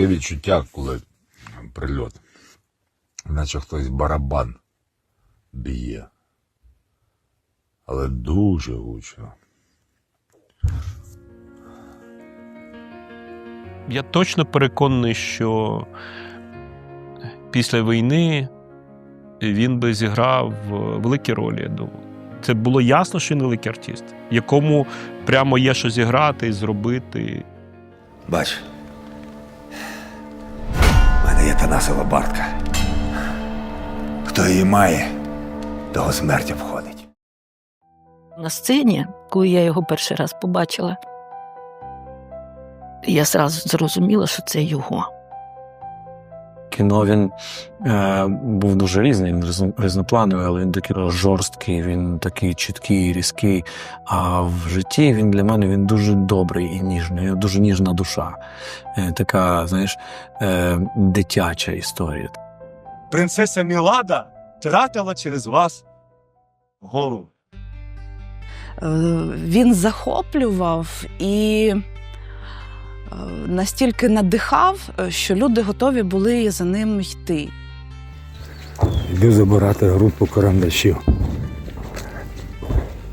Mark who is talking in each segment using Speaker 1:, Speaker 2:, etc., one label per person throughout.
Speaker 1: таке відчуття, коли прильот. Наче хтось барабан б'є. Але дуже гучно.
Speaker 2: Я точно переконаний, що після війни він би зіграв великі ролі. я думаю. Це було ясно, що він великий артист, якому прямо є що зіграти і зробити.
Speaker 3: Бач, є Танасова бартка. Хто її має, того смерть обходить.
Speaker 4: На сцені, коли я його перший раз побачила, я зразу зрозуміла, що це його.
Speaker 5: Кіно він е, був дуже різний, він різноплановий, але він такий жорсткий, він такий чіткий, різкий. А в житті він для мене він дуже добрий і ніжний, дуже ніжна душа. Е, така, знаєш, е, дитяча історія.
Speaker 6: Принцеса Мілада тратила через вас голову.
Speaker 7: Е, Він захоплював і настільки надихав, е, що люди готові були за ним йти.
Speaker 8: Йду забирати групу карандашів.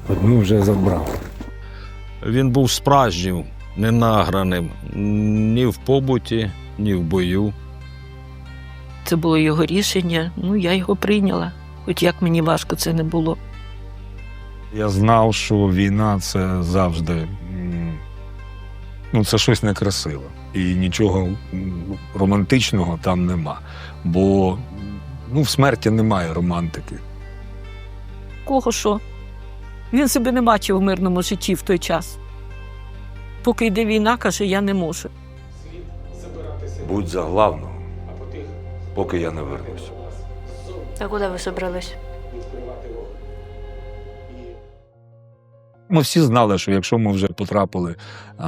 Speaker 8: Одну вже забрав.
Speaker 9: Він був справжнім, не награним ні в побуті, ні в бою.
Speaker 4: Це було його рішення. Ну, я його прийняла. Хоч як мені важко це не було.
Speaker 1: Я знав, що війна це завжди ну, це щось некрасиве. І нічого романтичного там нема. Бо ну, в смерті немає романтики.
Speaker 4: Кого що? Він себе не бачив у мирному житті в той час. Поки йде війна, каже, я не можу.
Speaker 1: Будь за главного, поки я не вернусь.
Speaker 10: А куди ви собрались?
Speaker 1: Ми всі знали, що якщо ми вже потрапили а,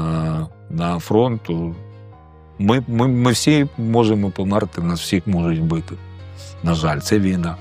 Speaker 1: на фронт, то ми, ми, ми всі можемо померти, нас всіх можуть бити. На жаль, це війна.